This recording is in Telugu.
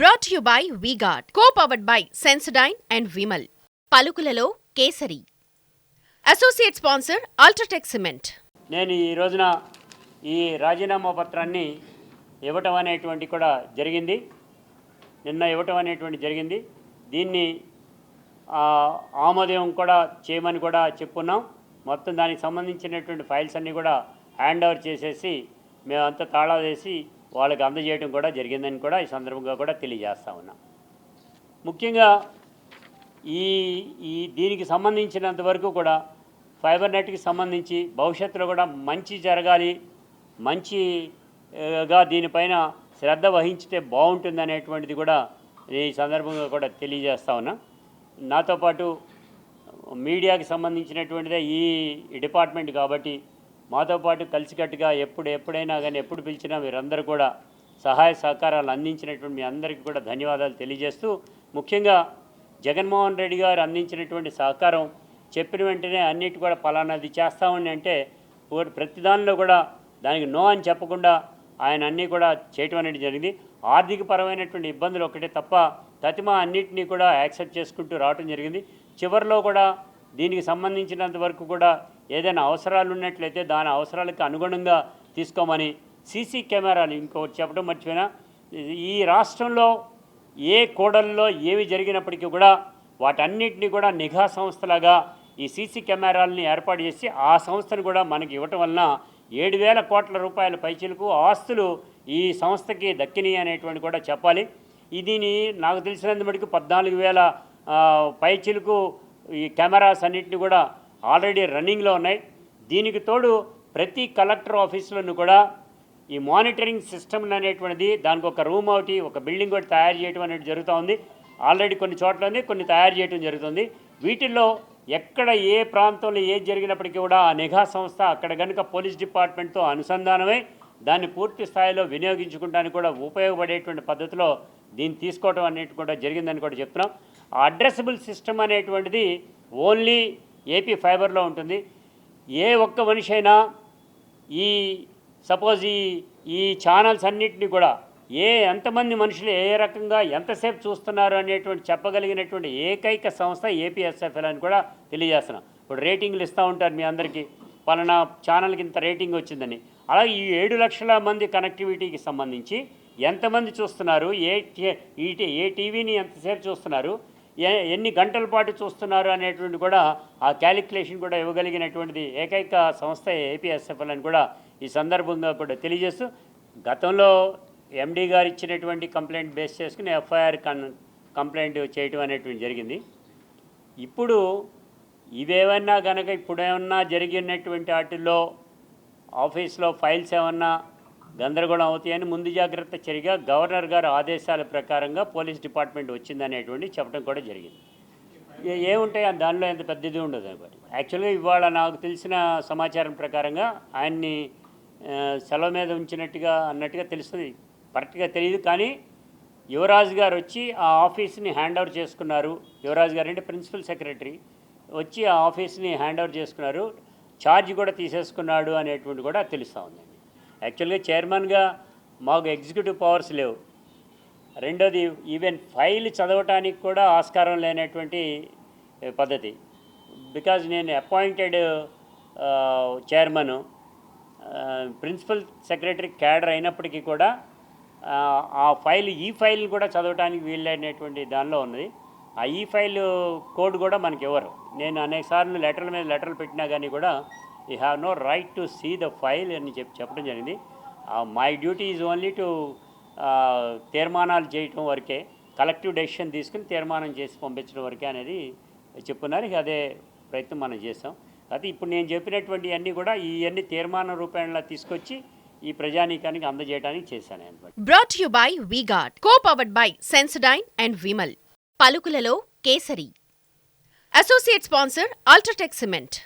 Brought you by V Guard co powered by Sensodyne and Vimal పలుకులలో kesari. Associate sponsor UltraTech cement నేను ఈ రోజున ఈ రాజీనామా పత్రాన్ని ఇవ్వటం అనేటువంటి కూడా జరిగింది. నిన్న ఇవ్వటం అనేటువంటి జరిగింది. దీన్ని ఆమోదం కూడా చేయమని కూడా చెప్పున్నాం. మొత్తం దానికి సంబంధించినటువంటి ఫైల్స్ అన్నీ కూడా హ్యాండ్ ఓవర్ చేసేసి మేమంతా తాళా వేసి వాళ్ళకి అందజేయడం కూడా జరిగిందని కూడా ఈ సందర్భంగా కూడా తెలియజేస్తా ఉన్నాం. ముఖ్యంగా ఈ ఈ దీనికి సంబంధించినంత వరకు కూడా ఫైబర్ నెట్కి సంబంధించి భవిష్యత్తులో కూడా మంచి జరగాలి మంచిగా దీనిపైన శ్రద్ధ వహించితే బాగుంటుంది అనేటువంటిది కూడా ఈ సందర్భంగా కూడా తెలియజేస్తా ఉన్నా. నాతో పాటు మీడియాకి సంబంధించినటువంటిదే ఈ డిపార్ట్మెంట్ కాబట్టి మాతో పాటు కలిసికట్టుగా ఎప్పుడు ఎప్పుడైనా కానీ ఎప్పుడు పిలిచినా మీరందరూ కూడా సహాయ సహకారాలు అందించినటువంటి మీ అందరికీ కూడా ధన్యవాదాలు తెలియజేస్తూ ముఖ్యంగా జగన్మోహన్ రెడ్డి గారు అందించినటువంటి సహకారం చెప్పిన వెంటనే అన్నిటి కూడా పలానాది చేస్తామని అంటే ఒకటి ప్రతి దానిలో కూడా దానికి నో అని చెప్పకుండా ఆయన అన్నీ కూడా చేయటం అనేది జరిగింది. ఆర్థిక పరమైనటువంటి ఇబ్బందులు ఒకటే తప్ప తతిమా అన్నింటినీ కూడా యాక్సెప్ట్ చేసుకుంటూ రావటం జరిగింది. చివరిలో కూడా దీనికి సంబంధించినంత వరకు కూడా ఏదైనా అవసరాలు ఉన్నట్లయితే దాని అవసరాలకు అనుగుణంగా తీసుకోమని సీసీ కెమెరాలు ఇంకొకటి చెప్పడం మర్చిపోయినా. ఈ రాష్ట్రంలో ఏ కోడల్లో ఏవి జరిగినప్పటికీ కూడా వాటన్నిటిని కూడా నిఘా సంస్థలాగా ఈ సీసీ కెమెరాలని ఏర్పాటు చేసి ఆ సంస్థను కూడా మనకి ఇవ్వటం వలన ఏడు వేల కోట్ల రూపాయల పైచీలకు ఆస్తులు ఈ సంస్థకి దక్కినాయి అనేటువంటి కూడా చెప్పాలి. ఇదిని నాకు తెలిసినంత మటుకు పద్నాలుగు వేల పైచీలకు ఈ కెమెరాస్ అన్నిటిని కూడా ఆల్రెడీ రన్నింగ్లో ఉన్నాయి. దీనికి తోడు ప్రతి కలెక్టర్ ఆఫీసులను కూడా ఈ మానిటరింగ్ సిస్టమ్ అనేటువంటిది దానికి ఒక రూమ్ ఒకటి ఒక బిల్డింగ్ ఒకటి తయారు చేయడం అనేది జరుగుతూ ఉంది. ఆల్రెడీ కొన్ని చోట్ల ఉంది కొన్ని తయారు చేయడం జరుగుతుంది. వీటిల్లో ఎక్కడ ఏ ప్రాంతంలో ఏది జరిగినప్పటికీ కూడా ఆ నిఘా సంస్థ అక్కడ కనుక పోలీస్ డిపార్ట్మెంట్తో అనుసంధానమై దాన్ని పూర్తి స్థాయిలో వినియోగించుకోవడానికి కూడా ఉపయోగపడేటువంటి పద్ధతిలో దీన్ని తీసుకోవడం అనేది కూడా జరిగిందని కూడా చెప్తున్నాం. ఆ అడ్రసబుల్ సిస్టమ్ అనేటువంటిది ఓన్లీ ఏపీ ఫైబర్లో ఉంటుంది. ఏ ఒక్క మనిషి అయినా ఈ సపోజ్ ఈ ఈ ఛానల్స్ అన్నింటినీ కూడా ఏ ఎంతమంది మనుషులు ఏ రకంగా ఎంతసేపు చూస్తున్నారు అనేటువంటి చెప్పగలిగినటువంటి ఏకైక సంస్థ ఏపీఎస్ఎఫ్ఎల్ అని కూడా తెలియజేస్తున్నాం. ఇప్పుడు రేటింగ్లు ఇస్తూ ఉంటారు మీ అందరికీ. పలానా ఛానల్కి ఇంత రేటింగ్ వచ్చిందని. అలాగే ఈ ఏడు లక్షల మంది కనెక్టివిటీకి సంబంధించి ఎంతమంది చూస్తున్నారు? ఏ ఈ ఏ టీవీని ఎంతసేపు చూస్తున్నారు? ఎన్ని గంటల పాటు చూస్తున్నారు అనేటువంటి కూడా ఆ క్యాలిక్యులేషన్ కూడా ఇవ్వగలిగినటువంటిది ఏకైక సంస్థ ఏపీఎస్ఎఫ్ఎల్ అని కూడా ఈ సందర్భంగా కూడా తెలియజేస్తూ గతంలో ఎండీ గారు ఇచ్చినటువంటి కంప్లైంట్ బేస్ చేసుకుని ఎఫ్ఐఆర్ కన్ కంప్లైంట్ చేయటం అనేటువంటి జరిగింది. ఇప్పుడు ఇవేమన్నా కనుక ఇప్పుడు ఏమన్నా జరిగినటువంటి వాటిల్లో ఆఫీస్లో ఫైల్స్ ఏమన్నా గందరగోళం అవుతాయని ముందు జాగ్రత్త చర్యగా గవర్నర్ గారి ఆదేశాల ప్రకారంగా పోలీస్ డిపార్ట్మెంట్ వచ్చిందనేటువంటి చెప్పడం కూడా జరిగింది. ఏముంటాయి దానిలో ఎంత పెద్దది ఉండదు అనమాట యాక్చువల్గా ఇవాళ నాకు తెలిసిన సమాచారం ప్రకారంగా ఆయన్ని సెలవు మీద ఉంచినట్టుగా అన్నట్టుగా తెలుస్తుంది. కరెక్ట్గా తెలియదు కానీ యువరాజ్ గారు వచ్చి ఆ ఆఫీస్ని హ్యాండ్ ఓవర్ చేసుకున్నారు. యువరాజ్ గారు అంటే ప్రిన్సిపల్ సెక్రటరీ. వచ్చి ఆ ఆఫీస్ని హ్యాండ్ ఓవర్ చేసుకున్నారు. ఛార్జ్ కూడా తీసేసుకున్నాడు అనేటువంటి కూడా తెలుస్తూ ఉందండి యాక్చువల్గా చైర్మన్గా మాకు ఎగ్జిక్యూటివ్ పవర్స్ లేవు. రెండోది ఈవెన్ ఫైల్ చదవటానికి కూడా ఆస్కారం లేనటువంటి పద్ధతి. బికాజ్ నేను appointed chairman. Principal secretary cadre అయినప్పటికీ కూడా ఆ, ఫైల్ ఈ ఫైల్ కూడా చదవటానికి వీలైనటువంటి దానిలో ఉన్నది. ఆ ఈ ఫైల్ కోడ్ కూడా మనకి ఇవ్వరు. నేను అనేక సార్లు లెటర్ల మీద లెటర్లు పెట్టినా కానీ కూడా you have no right to see the file అని చెప్పి చెప్పడం జరిగింది. My duty is only to తీర్మానాలు చేయటం వరకే కలెక్టివ్ డెసిషన్ తీసుకుని తీర్మానం చేసి పంపించడం వరకే అనేది చెప్పున్నారు. ఇక అదే ప్రయత్నం మనం చేస్తాం. అయితే ఇప్పుడు నేను చెప్పినటువంటి అన్నీ కూడా ఇవన్నీ తీర్మాన రూపంలో తీసుకొచ్చి ఈ ప్రజానీకానికి అందజేయడానికి చేశాను అనమాట brought you by V Guard co powered by Sensodyne and Vimal పలుకులలో kesari. Associate sponsor UltraTech cement